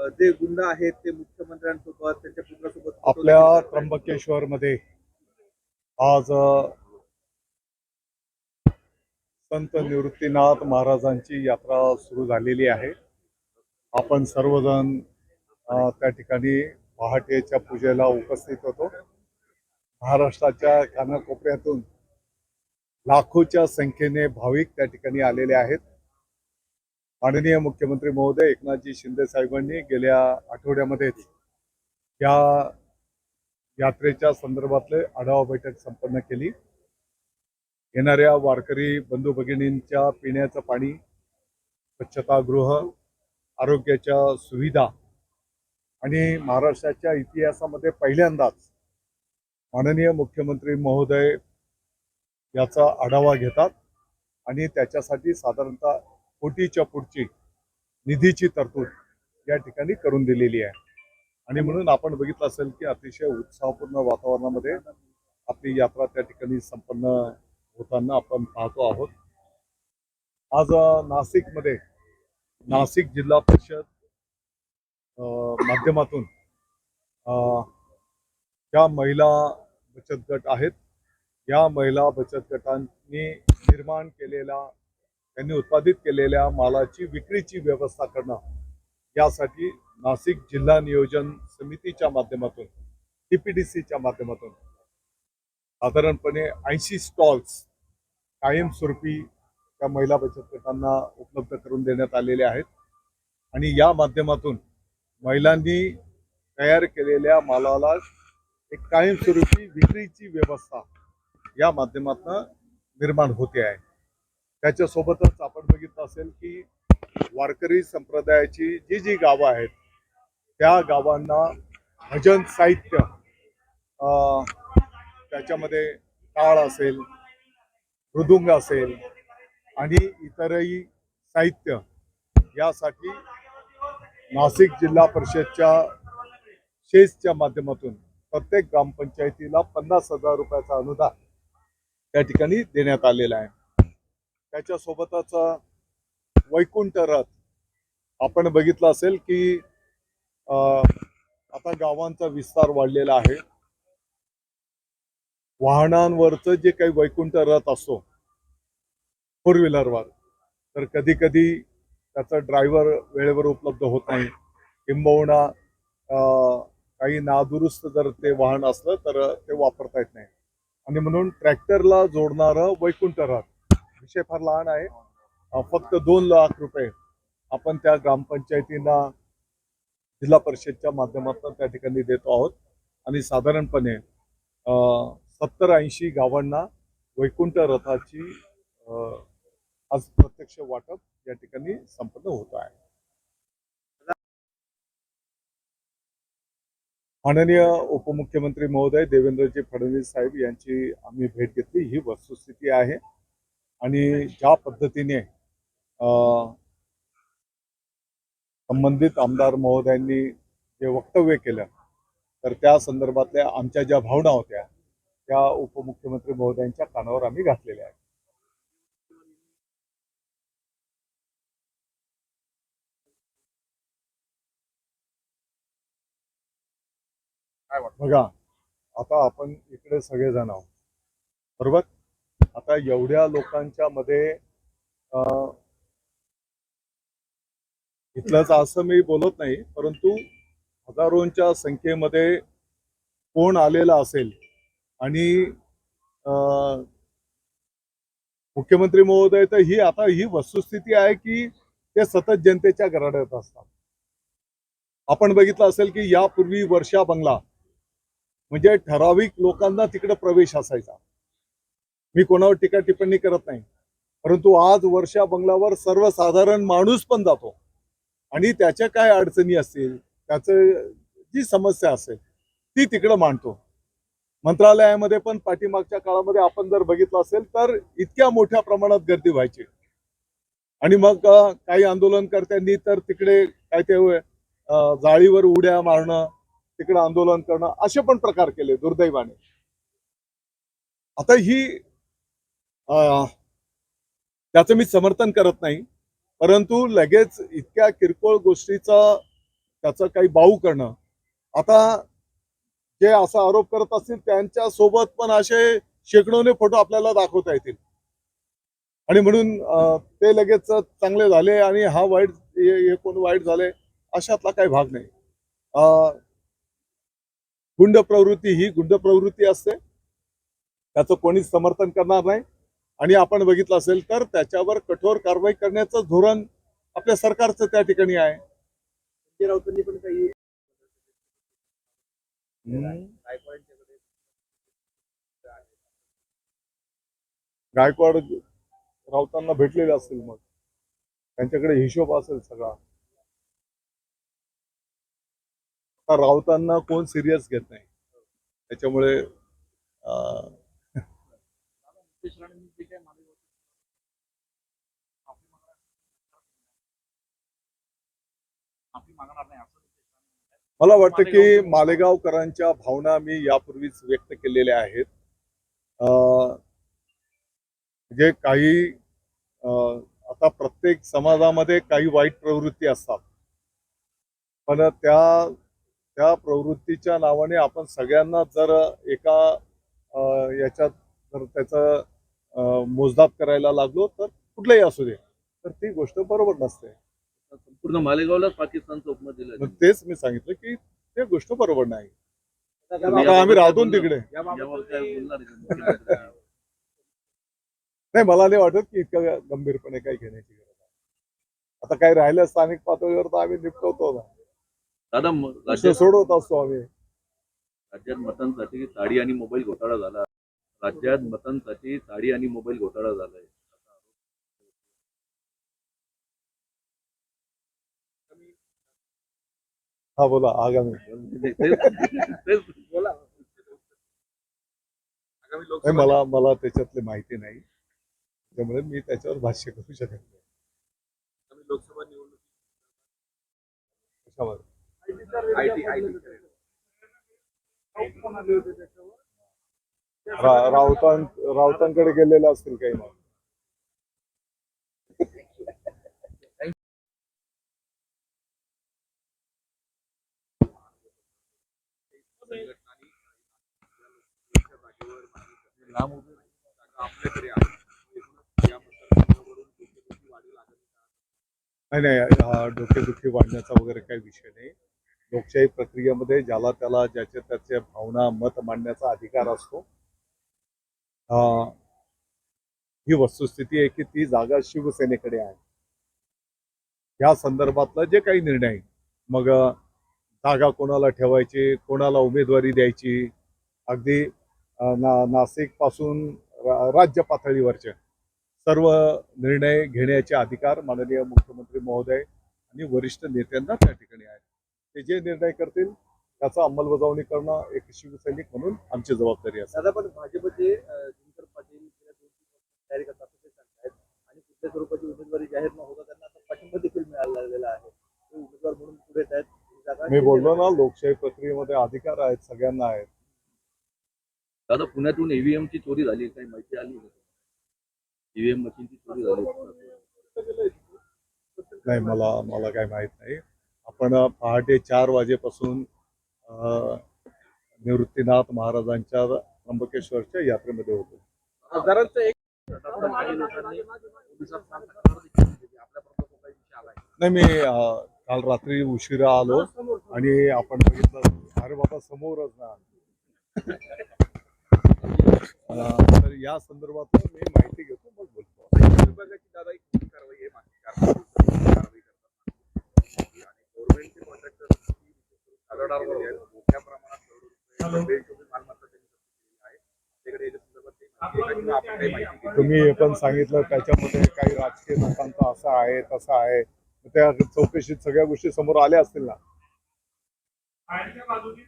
जे गुंड आहेत ते मुख्यमंत्र्यांसोबत त्यांच्या पुत्रासोबत आपल्या त्र्यंबकेश्वर मध्ये आज संत निवृत्तीनाथ महाराजांची यात्रा सुरू झालेली आहे. आपण सर्वजण त्या ठिकाणी पहाटेच्या पूजेला उपस्थित होतो. महाराष्ट्राच्या कानाकोपऱ्यातून लाखोच्या संख्येने भाविक त्या ठिकाणी आलेले आहेत. माननीय मुख्यमंत्री महोदय एकनाथजी शिंदे साहेबांनी गेल्या आठवड्यामध्येच या यात्रेच्या संदर्भातले आढावा बैठक संपन्न केली. येणाऱ्या वारकरी बंधू भगिनींच्या पिण्याचं पाणी स्वच्छतागृह आरोग्याच्या सुविधा आणि महाराष्ट्राच्या इतिहासामध्ये पहिल्यांदाच माननीय मुख्यमंत्री महोदय याचा आढावा घेतात आणि त्याच्यासाठी साधारणतः कोटीच्या पुढची निधीची तरतूद या ठिकाणी करून दिलेली आहे. आणि म्हणून आपण बघितलं असेल की अतिशय उत्साहपूर्ण वातावरणामध्ये आपली यात्रा त्या ठिकाणी संपन्न होताना आपण पाहतो आहोत. आज नाशिकमध्ये नाशिक जिल्हा परिषद माध्यमातून ज्या महिला बचत गट आहेत या महिला बचत गटांनी निर्माण केलेला त्यांनी उत्पादित केलेल्या मालाची विक्रीची व्यवस्था करणं यासाठी नाशिक जिल्हा नियोजन समितीच्या माध्यमातून टीपीडीसीच्या माध्यमातून साधारणपणे ऐंशी स्टॉल्स कायमस्वरूपी त्या महिला बचत गटांना उपलब्ध करून देण्यात आलेले आहेत. आणि या माध्यमातून महिलांनी तयार केलेल्या मालाला एक कायमस्वरूपी विक्रीची व्यवस्था या माध्यमातून निर्माण होते आहे. त्याच्यासोबतच आपण बघितलं असेल की वारकरी संप्रदायाची जी जी गावं आहेत त्या गावांना भजन साहित्य अं, त्याच्यामध्ये टाळ असेल मृदुंग असेल आणि इतरही साहित्य यासाठी नाशिक जिल्हा परिषदच्या शेजच्या माध्यमातून प्रत्येक ग्रामपंचायतीला पन्नास हजार रुपयाचा अनुदान त्या ठिकाणी देण्यात आलेला आहे. त्याच्यासोबतच वैकुंठ रथ आपण बघितलं असेल की आता गावांचा विस्तार वाढलेला आहे. वाहनांवरचं जे काही वैकुंठ रथ असतो फोर व्हीलरवर तर कधी कधी त्याचा ड्रायव्हर वेळेवर उपलब्ध होत नाही. किंबहुना काही नादुरुस्त जर ते वाहन असलं तर ते वापरता येत नाही. आणि म्हणून ट्रॅक्टरला जोडणारं वैकुंठ रथ विषय फार लहान आहे. फक्त दोन लाख रुपये आपण त्या ग्रामपंचायतींना जिल्हा परिषदच्या माध्यमातून त्या ठिकाणी देतो आहोत. आणि साधारणपणे सत्तर ऐंशी गावांना वैकुंठ रथाची आज प्रत्यक्ष वाटप या ठिकाणी संपन्न होत आहे. माननीय उपमुख्यमंत्री महोदय देवेंद्रजी फडणवीस साहेब यांची आम्ही भेट घेतली. ही वस्तुस्थिती आहे. आणि ज्या पद्धतीने संबंधित आमदार महोदयांनी जे वक्तव्य केलं तर त्या संदर्भातल्या आमच्या ज्या भावना होत्या त्या उपमुख्यमंत्री महोदयांच्या कानावर आम्ही घातलेल्या आहेत. बघा आता आपण इकडे सगळेजण आहोत बरोबर? आता एवढ्या लोकांच्या मध्ये इथलंच असं मी बोलत नाही परंतु हजारोंच्या संख्येमध्ये कोण आलेला असेल आणि मुख्यमंत्री महोदय तर ही आता ही वस्तुस्थिती आहे की ते सतत जनतेच्या घराड्यात असतात. आपण बघितलं असेल की यापूर्वी वर्षा बंगला म्हणजे ठराविक लोकांना तिकडे प्रवेश असायचा. मी कोणावर टीका टिप्पणी करत नाही. परंतु आज वर्षा बंगलावर सर्वसाधारण माणूस पण जातो. आणि त्याच्या काय अडचणी असतील त्याचं जी समस्या असेल ती तिकडं मांडतो. मंत्रालयामध्ये पण पाठीमागच्या काळामध्ये आपण जर बघितलं असेल तर इतक्या मोठ्या प्रमाणात गर्दी व्हायची. आणि मग काही आंदोलनकर्त्यांनी तर तिकडे काय ते जाळीवर उड्या मारणं तिकडे आंदोलन करणं असे पण प्रकार केले दुर्दैवाने. आता ही त्याचं मी समर्थन करत नाही. परंतु लगेच इतक्या किरकोळ गोष्टीचा त्याचं काही बाऊ करणं. आता जे असा आरोप करत असतील त्यांच्यासोबत पण असे शेकडोने फोटो आपल्याला दाखवता येतील. आणि म्हणून ते लगेच चांगले झाले आणि हा वाईट हे कोण वाईट झाले अशातला काही भाग नाही. अं, गुंड प्रवृत्ती ही गुंड प्रवृत्ती असते. त्याचं कोणीच समर्थन करणार नाही. आणि आपण बघितलं असेल तर त्याच्यावर कठोर कारवाई करण्याचं धोरण आपल्या सरकारचं त्या ठिकाणी आहे. संजय राऊतांनी पण काही गायकवाड राऊतांना भेटलेले असतील मग. त्यांच्याकडे हिशोब असेल सगळा. राऊतांना कोण सिरियस घेत नाही. त्याच्यामुळे मला वाटतं की मालेगावकरांच्या भावना मी यापूर्वीच व्यक्त केलेल्या आहेत. अं, जे काही आता प्रत्येक समाजामध्ये काही वाईट प्रवृत्ती असतात. पण त्या त्या प्रवृत्तीच्या नावाने आपण सगळ्यांना जर एका याच्यात जर त्याचं अं, मोजदाद करायला लागलो तर कुठलंही असू दे. तर ती गोष्ट बरोबर नसते. संपूर्ण मालेगावलाच पाकिस्तानचं उपमत दिलं मग तेच मी सांगितलं की ते गोष्ट बरोबर नाही. आता आम्ही राहतो ना तिकडे? नाही मला नाही वाटत की इतकं गंभीरपणे काही घेण्याची गरज आहे. आता काही राहिलं स्थानिक पातळीवर तर आम्ही निपटवतो ना. सोडवत असतो आम्ही. राज्यात मतांसाठी साडी आणि मोबाईल घोटाळा झाला. राज्यात मतांसाठी साडी आणि मोबाईल घोटाळा झालाय. हा बोला आगामी ते- ते- तेच बोला आगामी नाही लोकसभा मला मला त्याच्यातली माहिती नाही त्यामुळे मी त्याच्यावर भाष्य करू शकत नाही लोकसभा निवडणूक राऊतां राऊतांकडे गेलेले असतील काही नाही नाही हा डोकेदुखी वाढण्याचा वगैरे काही विषय नाही. लोकशाही प्रक्रियेमध्ये ज्याला त्याला ज्याचे त्याचे भावना मत मांडण्याचा अधिकार असतो. अं, ही वस्तुस्थिती आहे की ती जागा शिवसेनेकडे आहे. या संदर्भातला जे काही निर्णय मग जागा कोणाला ठेवायची कोणाला उमेदवारी द्यायची अगदी ना नाशिकपासून रा- राज्य पातळीवरचे सर्व निर्णय घेण्याचे अधिकार माननीय मुख्यमंत्री महोदय आणि वरिष्ठ नेत्यांना त्या ठिकाणी आहेत. ते जे निर्णय करतील त्याचा अंमलबजावणी करणं एक शिवसैनिक म्हणून आमची जबाबदारी असेल. दादा पण भाजपचे दिनकर पाटील तयारी करतात आणि कुठल्या स्वरूपाची उमेदवारी जाहीर न होता त्यांना आता पाठिंबा देखील मिळायला लागलेला आहे ते उमेदवार म्हणून पुढे येत आहेत ही जागा मी बोललो ना लोकशाही प्रक्रियेमध्ये अधिकार आहेत सगळ्यांना आहेत. दादा पुण्यातून ईव्हीएम ची चोरी झाली काही माहिती आली ईव्हीएम मशीनची चोरी झाली. नाही मला मला काय माहीत नाही. आपण पहाटे चार वाजेपासून निवृत्तीनाथ महाराजांच्या त्र्यंबकेश्वरच्या यात्रेमध्ये होतो. एक काही काही नाही मी काल रात्री उशिरा आलो. आणि आपण बघितलं अरे बाबा समोरच ना. तर या संदर्भात मी माहिती घेतो मग बोलतो. दादा एक कारवाई आहे मोठ्या प्रमाणात मालमत्ता तुम्ही पण सांगितलं त्याच्यामध्ये काही राजकीय लोकांचं असं आहे तसं आहे. त्या चौकशीत सगळ्या गोष्टी समोर आल्या असतील ना? बाजूची